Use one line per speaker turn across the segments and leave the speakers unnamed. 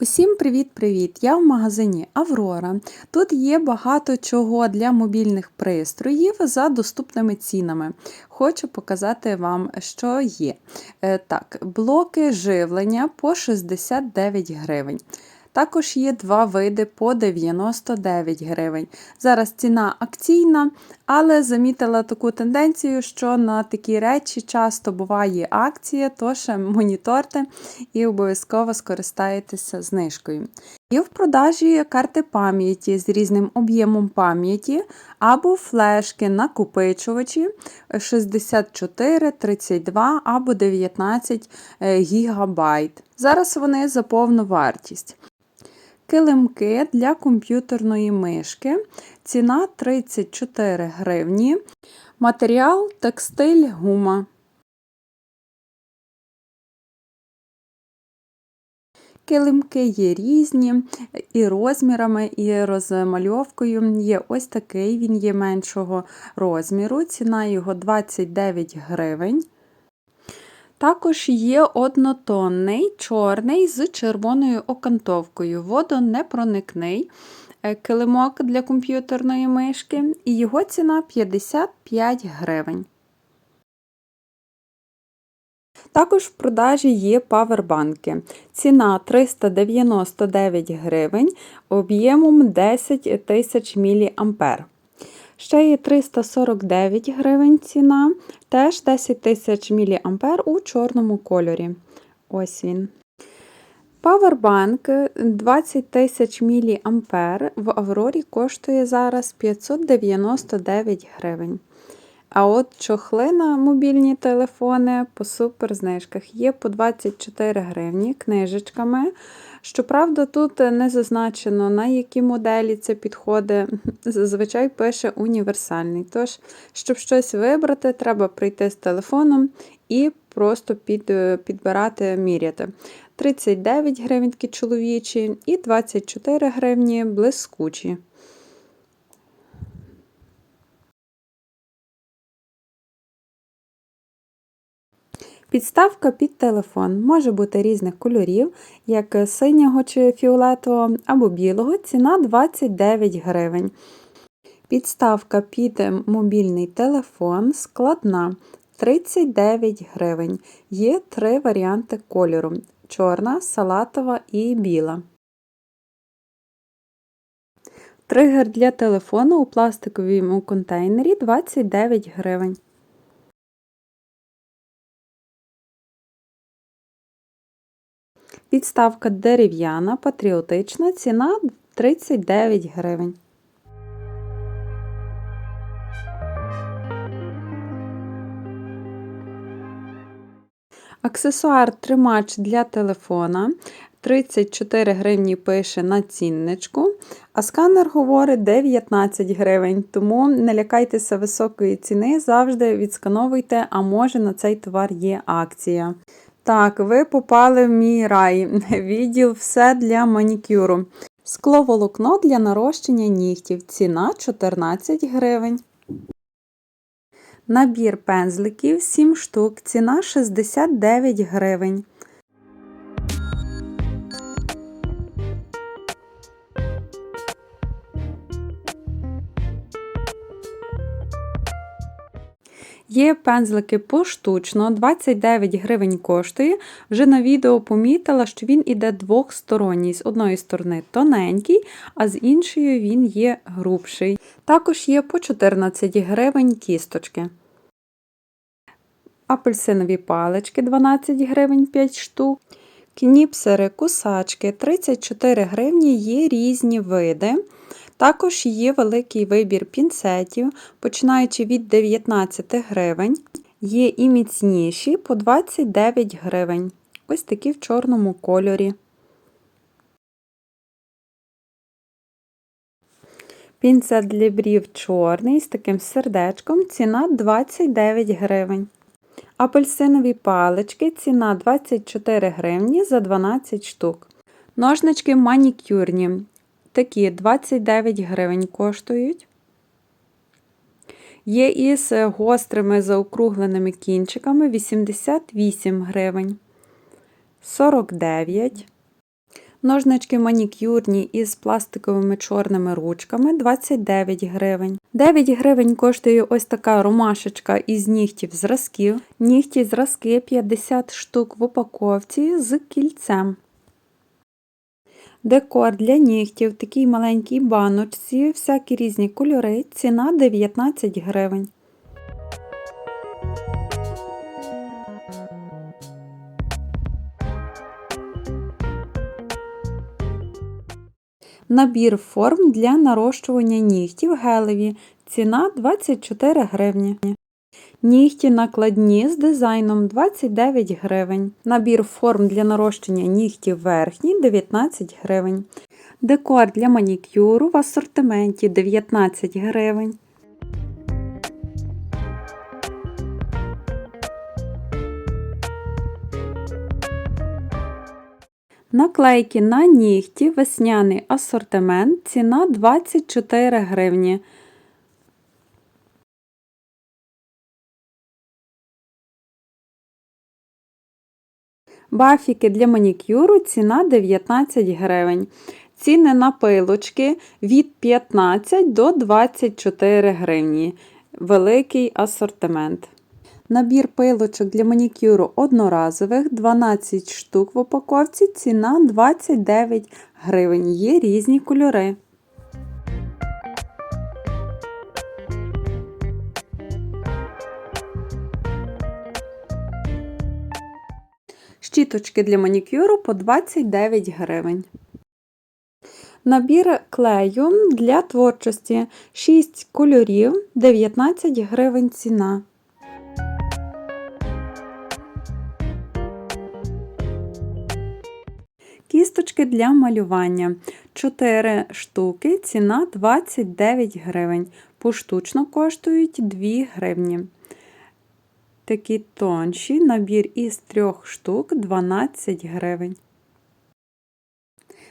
Усім привіт-привіт! Я в магазині Аврора. Тут є багато чого для мобільних пристроїв за доступними цінами. Хочу показати вам, що є. Е, Так, блоки живлення по 69 гривень. Також є два види по 99 гривень. Зараз ціна акційна, але замітила таку тенденцію, що на такі речі часто буває акція, тож моніторте і обов'язково скористаєтеся знижкою. Є в продажі карти пам'яті з різним об'ємом пам'яті або флешки накопичувачі 64, 32 або 19 ГБ. Зараз вони за повну вартість. Килимки для комп'ютерної мишки. Ціна 34 гривні. Матеріал текстиль гума. Килимки є різні і розмірами, і розмальовкою. Є ось такий, він є меншого розміру. Ціна його 29 гривень. Також є однотонний, чорний з червоною окантовкою, водонепроникний е, килимок для комп'ютерної мишки, і його ціна 55 гривень. Також в продажі є павербанки. Ціна 399 гривень об'ємом 10 тисяч мА. Ще є 349 гривень ціна, теж 10 тисяч мА у чорному кольорі. Ось він. Павербанк 20 тисяч мА в Аврорі коштує зараз 599 гривень. А от чохли на мобільні телефони по суперзнижках є по 24 гривні книжечками. Щоправда, тут не зазначено, на які моделі це підходить. Зазвичай пише універсальний. Тож, щоб щось вибрати, треба прийти з телефоном і просто під, підбирати, міряти. 39 гривень чоловічі і 24 гривні блискучі. Підставка під телефон може бути різних кольорів, як синього чи фіолетового або білого, ціна 29 гривень. Підставка під мобільний телефон складна 39 гривень. Є три варіанти кольору: чорна, салатова і біла. Тригер для телефону у пластиковому контейнері 29 гривень. Підставка дерев'яна, патріотична, ціна 39 гривень. Аксесуар тримач для телефона 34 гривні пише на цінничку, а сканер говорить 19 гривень, тому не лякайтеся високої ціни, завжди відскановуйте, а може на цей товар є акція. Так, ви попали в мій рай. Відділ все для манікюру. Скловолокно для нарощення нігтів. Ціна 14 гривень. Набір пензликів 7 штук. Ціна 69 гривень. Є пензлики поштучно, 29 гривень коштує. Вже на відео помітила, що він іде двохсторонній. З одної сторони тоненький, а з іншої він є грубший. Також є по 14 гривень кісточки. Апельсинові палички 12 гривень 5 штук. Кніпсери, кусачки 34 гривні є різні види. Також є великий вибір пінцетів, починаючи від 19 гривень. Є і міцніші по 29 гривень. Ось такі в чорному кольорі. Пінцет для брів чорний з таким сердечком, ціна 29 гривень. Апельсинові палички ціна 24 гривні за 12 штук. Ножнички манікюрні Такі 29 гривень коштують. Є із гострими заокругленими кінчиками 88 гривень, 49, Ножнички манікюрні із пластиковими чорними ручками 29 гривень. 9 гривень коштує ось така ромашечка із нігтів зразків. Нігті зразки 50 штук в упаковці з кільцем. Декор для нігтів в такій маленькій баночці, всякі різні кольори, ціна 19 гривень. Набір форм для нарощування нігтів гелеві. Ціна 24 гривні. Нігті накладні з дизайном 29 гривень. Набір форм для нарощення нігтів верхній 19 гривень. Декор для манікюру в асортименті 19 гривень. Наклейки на нігті, весняний асортимент, ціна 24 гривні. Бафіки для манікюру ціна 19 гривень. Ціни на пилочки від 15 до 24 гривні. Великий асортимент. Набір пилочок для манікюру одноразових 12 штук в упаковці, ціна 29 гривень. Є різні кольори. Щіточки для манікюру по 29 гривень. Набір клею для творчості 6 кольорів 19 гривень ціна. Кісточки для малювання 4 штуки, ціна 29 гривень. Поштучно коштують 2 гривні. Такі тонші набір із 3 штук 12 гривень.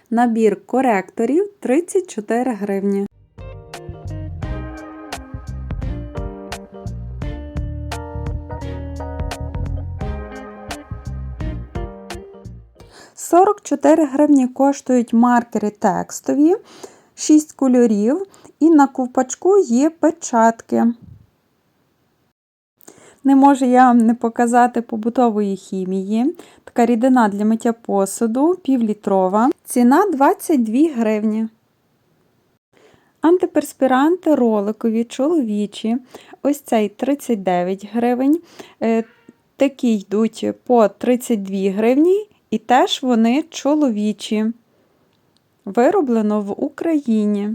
Набір коректорів 34 гривні. 44 гривні коштують маркери текстові, 6 кольорів, і на ковпачку є печатки. Не можу я вам не показати побутової хімії. Така рідина для миття посуду, півлітрова. Ціна 22 гривні. Антиперспіранти роликові, чоловічі. Ось цей 39 гривень. Е, такі йдуть по 32 гривні і теж вони чоловічі, вироблено в Україні.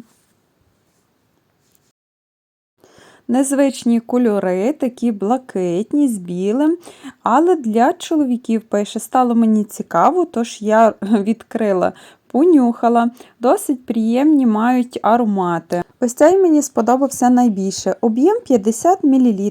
Незвичні кольори, такі блакитні, з білим, але для чоловіків пише, стало мені цікаво, тож я відкрила, понюхала. Досить приємні мають аромати. Ось цей мені сподобався найбільше. Об'єм 50 мл.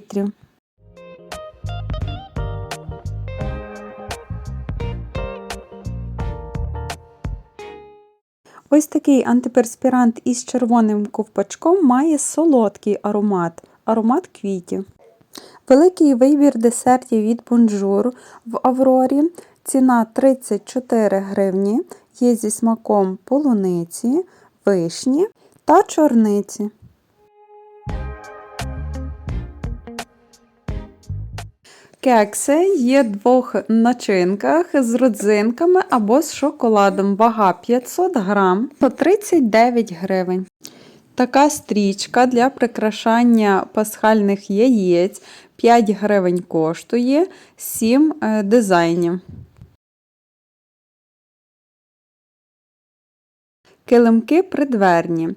Ось такий антиперспірант із червоним ковпачком має солодкий аромат, аромат квітів. Великий вибір десертів від бунжур в Аврорі. Ціна 34 гривні. Є зі смаком полуниці, вишні та чорниці. Кекси є в двох начинках з родзинками або з шоколадом. Вага 500 грам по 39 гривень. Така стрічка для прикрашання пасхальних яєць 5 гривень коштує 7 е, дизайнів. Килимки придверні.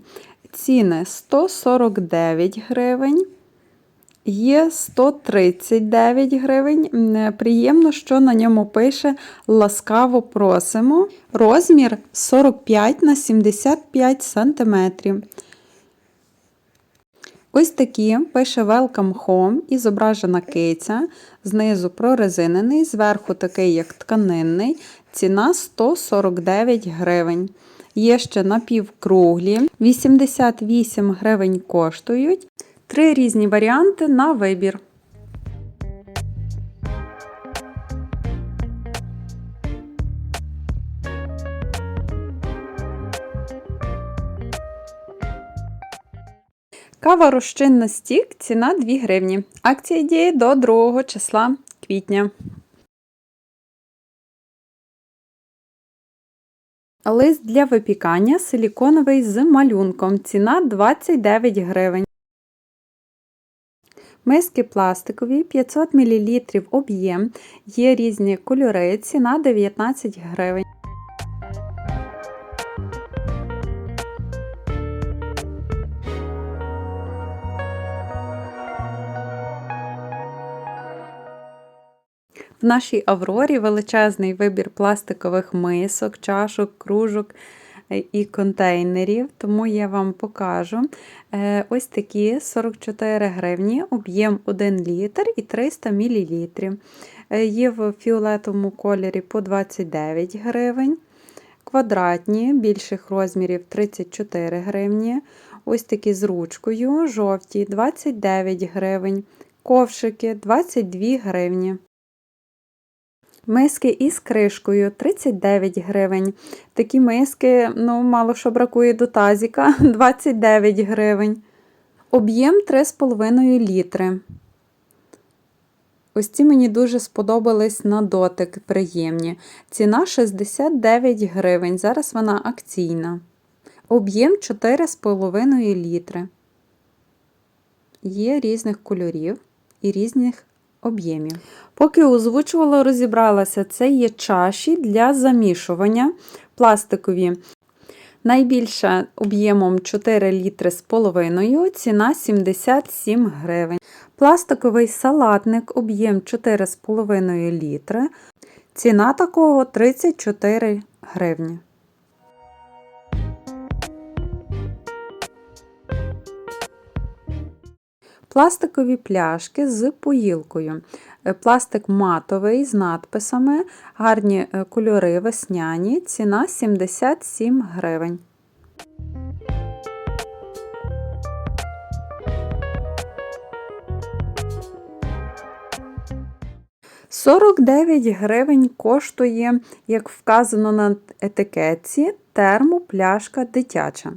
Ціни 149 гривень. Є 139 гривень. Приємно, що на ньому пише ласкаво просимо. Розмір 45 на 75 см. Ось такі пише Welcome Home і зображена киця, знизу прорезинений, зверху такий, як тканинний, ціна 149 гривень. Є ще напівкруглі, 88 гривень коштують. Три різні варіанти на вибір. Кава розчинна стік ціна 2 гривні. Акція діє до 2 числа квітня. Лист для випікання силіконовий з малюнком. Ціна 29 гривень. Миски пластикові 500 мл об'єм. Є різні кольори. Ціна 19 гривень. В нашій Аврорі величезний вибір пластикових мисок, чашок, кружок і контейнерів, тому я вам покажу. Е, Ось такі 44 гривні, об'єм 1 літр і 300 мл. Є в фіолетовому кольорі по 29 гривень. Квадратні більших розмірів 34 гривні. Ось такі з ручкою, жовті 29 гривень. Ковшики 22 гривні. Миски із кришкою 39 гривень. Такі миски, ну, мало що бракує до тазіка 29 гривень. Об'єм 3,5 літри. Ось ці мені дуже сподобались на дотик, приємні. Ціна 69 гривень. Зараз вона акційна. Об'єм 4,5 літри. Є різних кольорів і різних об'ємів. Поки озвучувала, розібралася, це є чаші для замішування пластикові. Найбільша об'ємом 4 літри з половиною, ціна 77 гривень. Пластиковий салатник об'єм 4,5 літри. Ціна такого 34 гривні. Пластикові пляшки з поїлкою. Е, Пластик матовий з надписами, гарні е, кольори весняні, ціна 77 гривень. Сорок гривень коштує, як вказано на етикетці, термопляшка дитяча.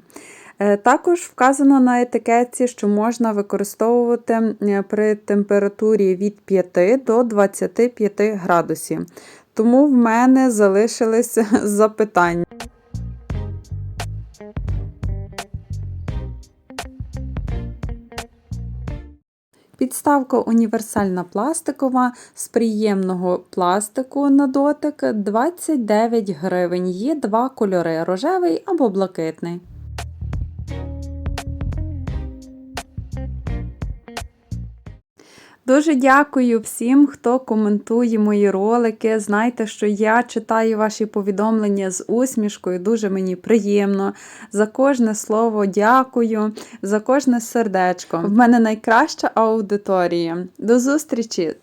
Е, Також вказано на етикетці, що можна використовувати е, при температурі від 5 до 25 градусів. Тому в мене залишились запитання. Підставка універсальна пластикова з приємного пластику на дотик 29 гривень. Є два кольори рожевий або блакитний. Дуже дякую всім, хто коментує мої ролики. Знайте, що я читаю ваші повідомлення з усмішкою. Дуже мені приємно. За кожне слово дякую, за кожне сердечко. В мене найкраща аудиторія. До зустрічі!